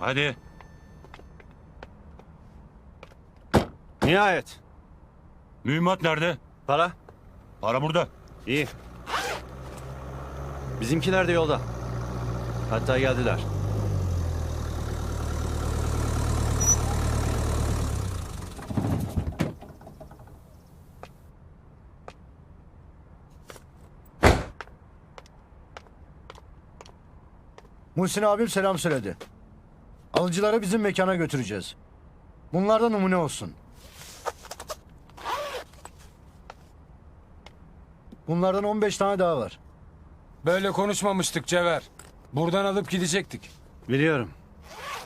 Hadi. Nihayet. Mühimmat nerede? Para? Para burada. İyi. Bizimkiler de yolda. Hatta geldiler. Muhsin abim selam söyledi. Alıcıları bizim mekana götüreceğiz. Bunlardan numune olsun. Bunlardan 15 tane daha var. Böyle konuşmamıştık Cevher. Buradan alıp gidecektik. Biliyorum.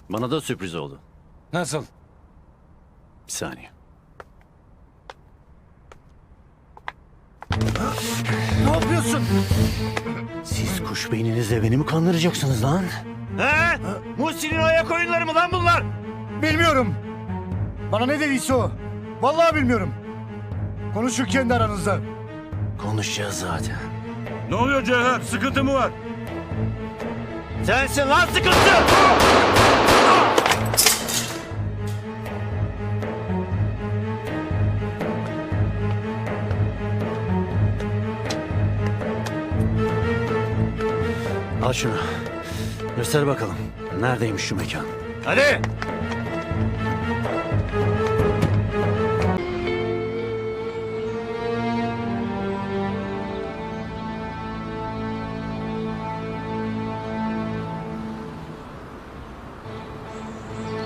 Bana da sürpriz oldu. Nasıl? Bir saniye. Ne yapıyorsun? Siz kuş beyninizle beni mi kandıracaksınız lan? He? Muhsin'in ayak oyunları mı lan bunlar? Bilmiyorum. Bana ne dediyse o. Vallahi bilmiyorum. Konuşun kendi aranızda. Konuşacağız zaten. Ne oluyor Cevher? Sıkıntı mı var? Sensin lan sıkıntı! Al şunu. Göster bakalım. Neredeymiş şu mekan? Hadi!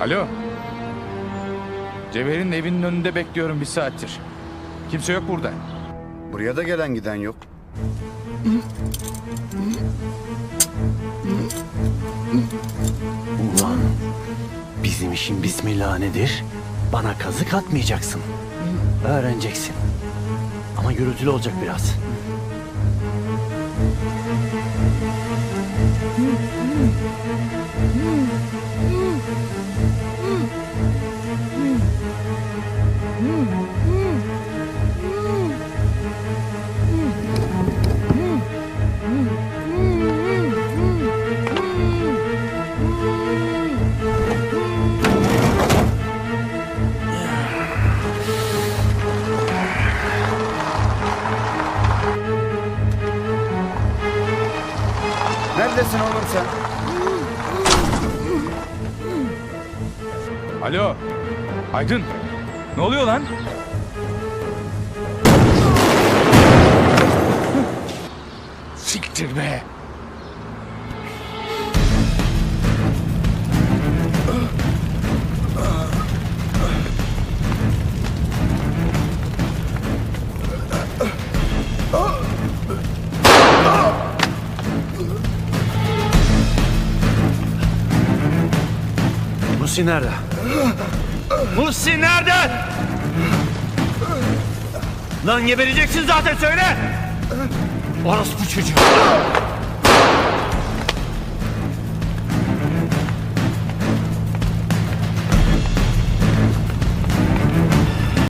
Alo. Cevher'in evinin önünde bekliyorum bir saattir. Kimse yok burada. Buraya da gelen giden yok. Ulan bizim işin bismillah nedir? Bana kazık atmayacaksın. Öğreneceksin. Ama gürültülü olacak biraz. Neredesin oğlum sen? Alo. Aydın. Ne oluyor lan? Siktir be. Muhsin nerede? Muhsin nerede? Lan gebereceksin zaten söyle. Orospu çocuğu.